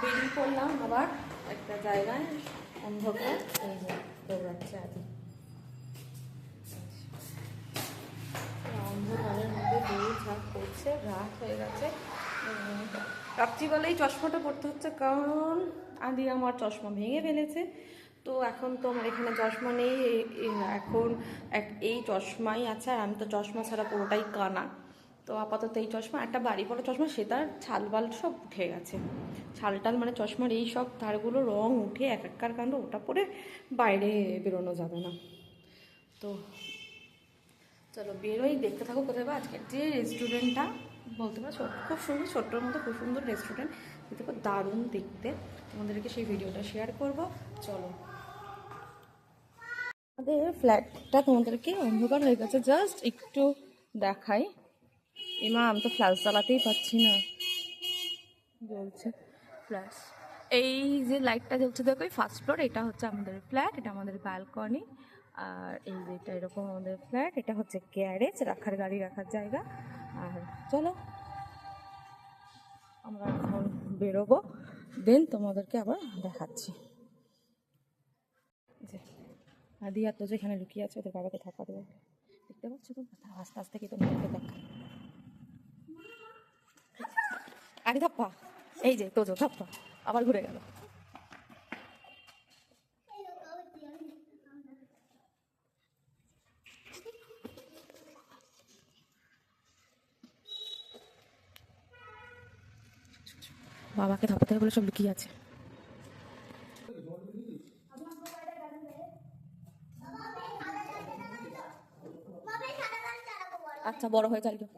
বেরিয়ে পড়লাম আবার একটা জায়গায়, অন্ধকার। এই যে দৌড়াচ্ছে আদি। অন্ধকারের মধ্যে দৌড় ঝাঁপ করছে, রাত হয়ে গেছে। রাত্রিবেলায় চশমাটা পড়তে হচ্ছে, কারণ আদি আমার চশমা ভেঙে ফেলেছে। তো এখন তো আমার এখানে চশমা নেই এখন এই চশমাই আছে, আর আমি তো চশমা ছাড়া পুরোটাই কানা। তো আপাতত এই চশমা, একটা বাড়ি পড়া চশমা, সেটার ছালবাল সব উঠে গেছে। ছালটাল মানে চশমার এই সব তারগুলো রং উঠে এক এককার কাণ্ড ওটা পরে বাইরে বেরোনো যাবে না। তো চলো বেরোই, দেখতে থাকো কোথায় বা আজকের যে রেস্টুরেন্টটা বলতে পারো খুব সুন্দর, ছোট্টর মতো খুব সুন্দর রেস্টুরেন্ট দেখতে খুব দারুণ দেখতে। তোমাদেরকে সেই ভিডিওটা শেয়ার করব। চলো। আমাদের ফ্ল্যাটটা তোমাদেরকে অন্ধকার হয়ে গেছে জাস্ট একটু দেখাই। এমা, আমি তো ফ্ল্যাশ জ্বালাতেই পাচ্ছি না। জ্বলছে ফ্ল্যাশ এই যে লাইটটা জ্বলছে, দেখো ফার্স্ট ফ্লোর এটা হচ্ছে আমাদের ফ্ল্যাট এটা আমাদের ব্যালকনি আর এই যে এটা এরকম আমাদের ফ্ল্যাট এটা হচ্ছে গ্যারেজ রাখার গাড়ি রাখার জায়গা। আর চলো, আমরা এখন বেরোবো দেন তোমাদেরকে আবার দেখাচ্ছি। যে আদি আর তো যেখানে লুকিয়ে আছে, ওদের বাবাকে থাকা দেবে। দেখতে পাচ্ছ তো আস্তে আস্তে কি তোমাদেরকে দেখা আরে ধাপ্পা এই যে, তোজো ধাপ্পা আবার ঘুরে গেল। বাবাকে থেকে বলে সব লুকিয়ে আছে। আচ্ছা বড় হয়ে চালিয়ে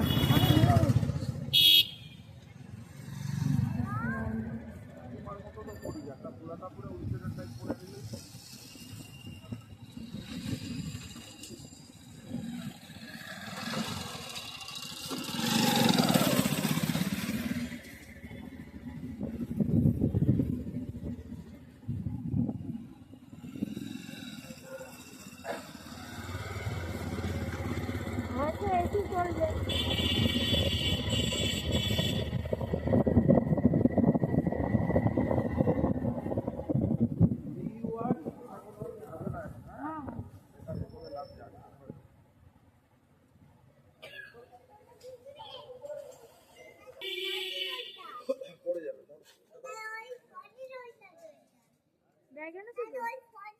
আছে আচ্ছা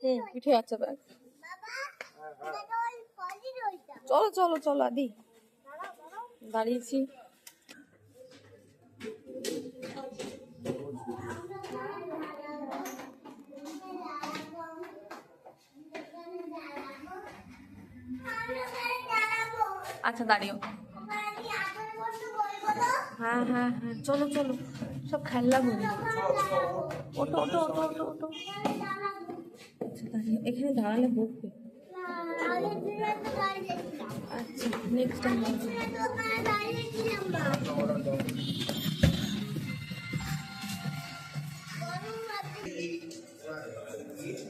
হুম যাচ্ছে ব্যাগ রইটা চলো চলো চলো আদি। দাঁড়াও দাঁড়িয়েছি। আচ্ছা দাঁড়িও হ্যাঁ হ্যাঁ হ্যাঁ চলো চলো। সব ঘুরি ওটো ওটো ওটো ওটো ওটো আচ্ছা দাঁড়িয়ে। এখানে দাঁড়ালে বকবে। नेक्स्ट टाइम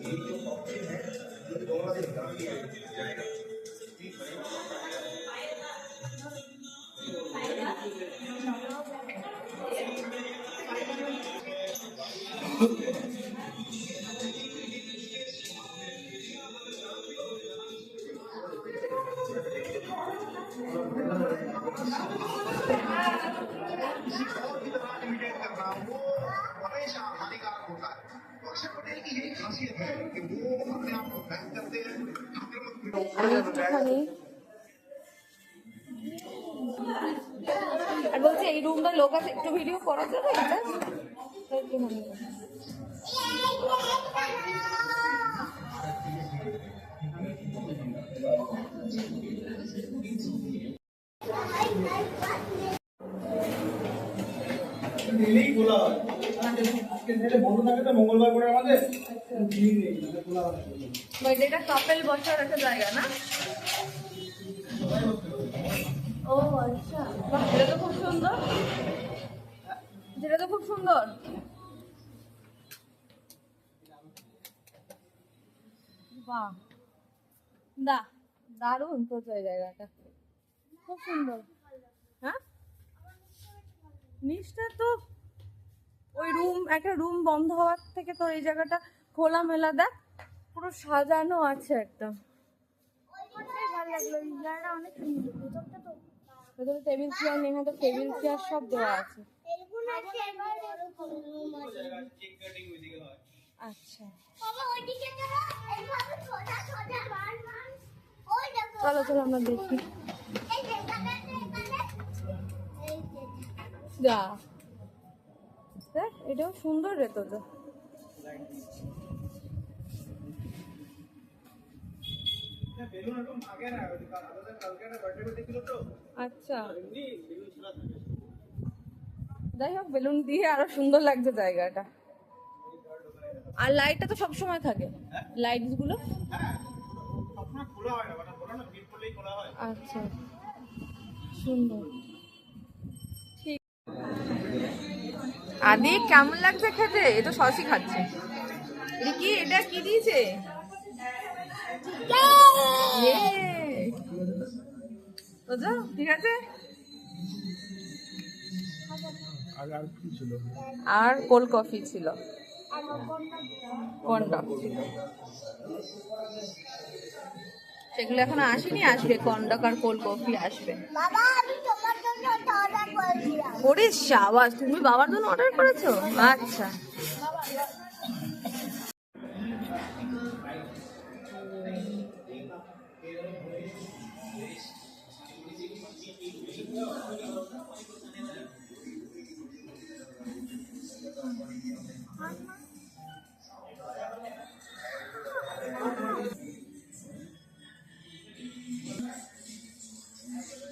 ये जो ऑप्शन है दोनों से जाएगा আমি একটুখানি আর বলছি, এই রুমটা লোক আছে, একটু ভিডিও করা যাবে এটা। দিলেই হয় আজকে দিনে বন্ধ থাকে তো মঙ্গলবার করে আমাদের নেই মানে কাপেল একটা জায়গা না? ও আচ্ছা। তো খুব সুন্দর। যেটা তো খুব সুন্দর। বাহ। দা জায়গাটা। খুব সুন্দর। হ্যাঁ? নিচটা তো রুম একটা রুম বন্ধ হওয়ার থেকে তো এই জায়গাটা খোলা মেলা দেখ পুরো সাজানো আছে একদম ভেতরে টেবিল চেয়ার নেই তো টেবিল চেয়ার সব দেওয়া আছে। আচ্ছা। চলো চলো আমরা দেখি। যে এখানে এখানে এই যে যা দেখ এটাও সুন্দর রে তো আচ্ছা। যাই হোক, বেলুন দিয়ে আরও সুন্দর লাগছে জায়গাটা। আর লাইটটা তো সব সময় থাকে লাইটগুলো সবসময় খোলা আদি, কেমন লাগছে খেতে? এ তো সসই খাচ্ছে। এটা কি এটা কি দিয়েছে? Yay! ঠিক আছে? আর কোল্ড কফি ছিল। সেগুলো এখনও আসেনি, আসবে। কন্ডক আর কোল্ড কফি আসবে। বাবা, আমি তোমার জন্য ওরে সাবাস তুমি বাবার জন্য অর্ডার করেছ? আচ্ছা।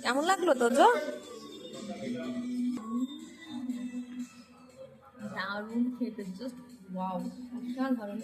কেমন লাগল তো দারুণ খেতে জাস্ট ওয়াও অসাধারণ